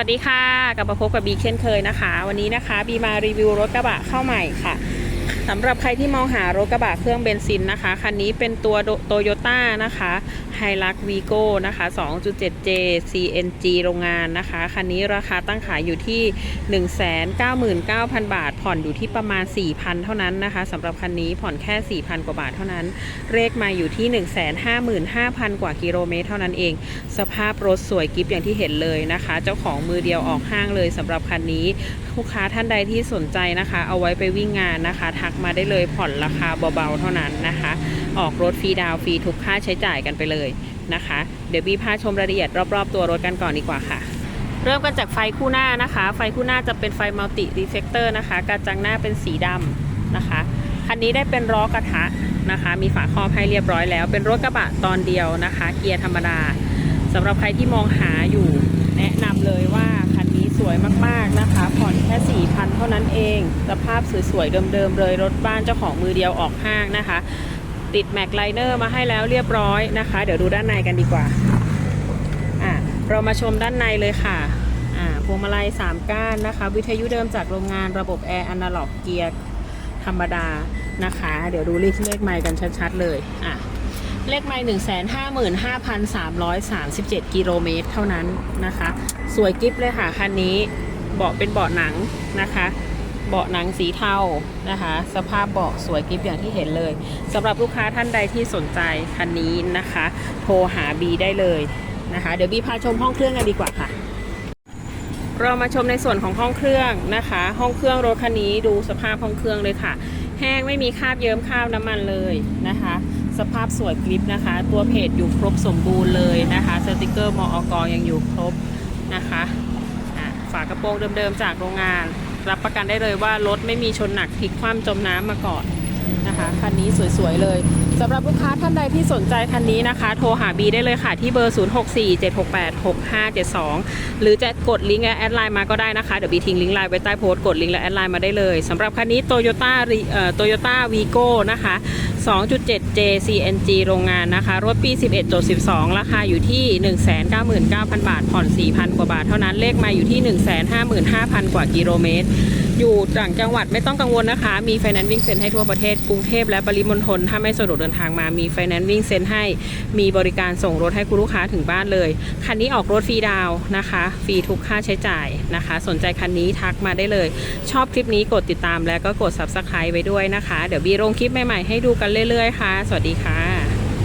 วัสดีค่ะกลับมาพบกับบีเช่นเคยนะคะ วันนี้นะคะบีมารีวิวรถกระบะเข้าใหม่ค่ะ สำหรับใครที่มองหารถกระบะเครื่องเบนซินนะคะ คันนี้เป็นตัวโตโยต้านะคะไฮลักวีโก้นะคะ 2.7J CNG โรงงานนะคะ คันนี้ราคาตั้งขายอยู่ที่ 199,000 บาท ผ่อนอยู่ที่ประมาณ 4,000 เท่านั้นนะคะสำหรับคันนี้ผ่อนแค่ 4,000 กว่าบาทเท่านั้น เลขมาอยู่ที่ 155,000 กว่ากิโลเมตรเท่านั้นเอง สภาพรถสวยกิฟอย่างที่เห็นเลยนะคะ เจ้าของมือเดียวออกห้างเลยสำหรับคันนี้ ลูกค้าท่านใดที่สนใจนะคะ เอาไว้ไปวิ่งงานนะคะทักมาได้เลยผ่อนราคาเบาๆเท่านั้นนะคะ ออกรถฟรีดาวฟรีทุกค่าใช้จ่ายกันไปเลยนะคะ เดี๋ยวบีพาชมรายละเอียดรอบๆตัวรถกันก่อนดีกว่าค่ะ เริ่มกันจากไฟคู่หน้านะคะ ไฟคู่หน้าจะเป็นไฟมัลติรีเฟกเตอร์นะคะกระจังหน้าเป็นสีดำนะคะคันนี้ได้เป็นล้อกระทะนะคะ มีฝาครอบให้เรียบร้อยแล้ว เป็นรถกระบะตอนเดียวนะคะ เกียร์ธรรมดาสำหรับใครที่มองหาอยู่แนะนำเลยว่าคันนี้สวยมากๆนะคะ ผ่อนแค่ 4,000 เท่านั้นเอง สภาพสวยๆ เดิมๆ เลยรถบ้านเจ้าของมือเดียวออกห้างนะคะ ติดแม็กไลเนอร์มาให้แล้วเรียบร้อยนะคะ เดี๋ยวดูด้านในกันดีกว่าอะเรามาชมด้านในเลยค่ะอ่าพวงมาลัย 3 ก้านนะคะ วิทยุเดิมจากโรงงานระบบแอร์อนาล็อกเกียร์ธรรมดานะคะ เดี๋ยวดูเลขเลขไมล์กันชัดๆเลยอะเลขไมล์1 5 5 3 3 7กิโลเมตรเท่านั้นนะคะ สวยกิฟเลยค่ะคันนี้ เบาะเป็นเบาะหนังนะคะ เบาะหนังสีเทานะคะ สภาพเบาะสวยกิฟอย่างที่เห็นเลยสำหรับลูกค้าท่านใดที่สนใจคันนี้นะคะ โทรหาบีได้เลยนะคะ เดี๋ยวบีพาชมห้องเครื่องกันดีกว่าค่ะ เรามาชมในส่วนของห้องเครื่องนะคะ ห้องเครื่องรถคันนี้ดูสภาพห้องเครื่องเลยค่ะ แห้งไม่มีคราบเยิ้มคราบน้ำมันเลยนะคะสภาพสวยกริปนะคะ ตัวเพจอยู่ครบสมบูรณ์เลยนะคะ สติกเกอร์มออกยังอยู่ครบนะคะ ฝากระโปรงเดิมๆจากโรงงาน รับประกันได้เลยว่ารถไม่มีชนหนักพลิกคว่ำจมน้ำมาก่อนนะคะคันนี้สวยๆเลยสำหรับลูกค้าท่านใดที่สนใจคันนี้นะคะ โทรหาบีได้เลยค่ะที่เบอร์ 0647686572 หรือจะกดลิงก์และแอดไลน์มาก็ได้นะคะ เดี๋ยวบีทิ้งลิงก์ไลน์ไว้ใต้โพสต์กดลิงก์และแอดไลน์มาได้เลยสำหรับคันนี้โตโยต้าเอ่อโตโยต้าวีโก้นะคะ 2.7J CNG โรงงานนะคะ รถปี 11.12 ราคาอยู่ที่ 199,000 บาท ผ่อน 4,000 กว่าบาท เท่านั้น เลขมาอยู่ที่ 155,000 กว่ากิโลเมตร อยู่ต่างจังหวัดไม่ต้องกังวลนะคะ มีไฟแนนซ์วิ่งเซ็นให้ทั่วประเทศ กรุงเทพและปริมณฑล ถ้าไม่สะดวกเดินทางมา มีไฟแนนซ์วิ่งเซ็นให้ มีบริการส่งรถให้คุณลูกค้าถึงบ้านเลย คันนี้ออกรถฟรีดาวนะคะ ฟรีทุกค่าใช้จ่ายนะคะ สนใจคันนี้ทักมาได้เลย ชอบคลิปนี้กดติดตามและก็กด subscribe ไว้ด้วยนะคะ เดี๋ยวบีลงคลิปใหม่ๆให้ดูกันเรื่อยๆค่ะ สวัสดีค่ะ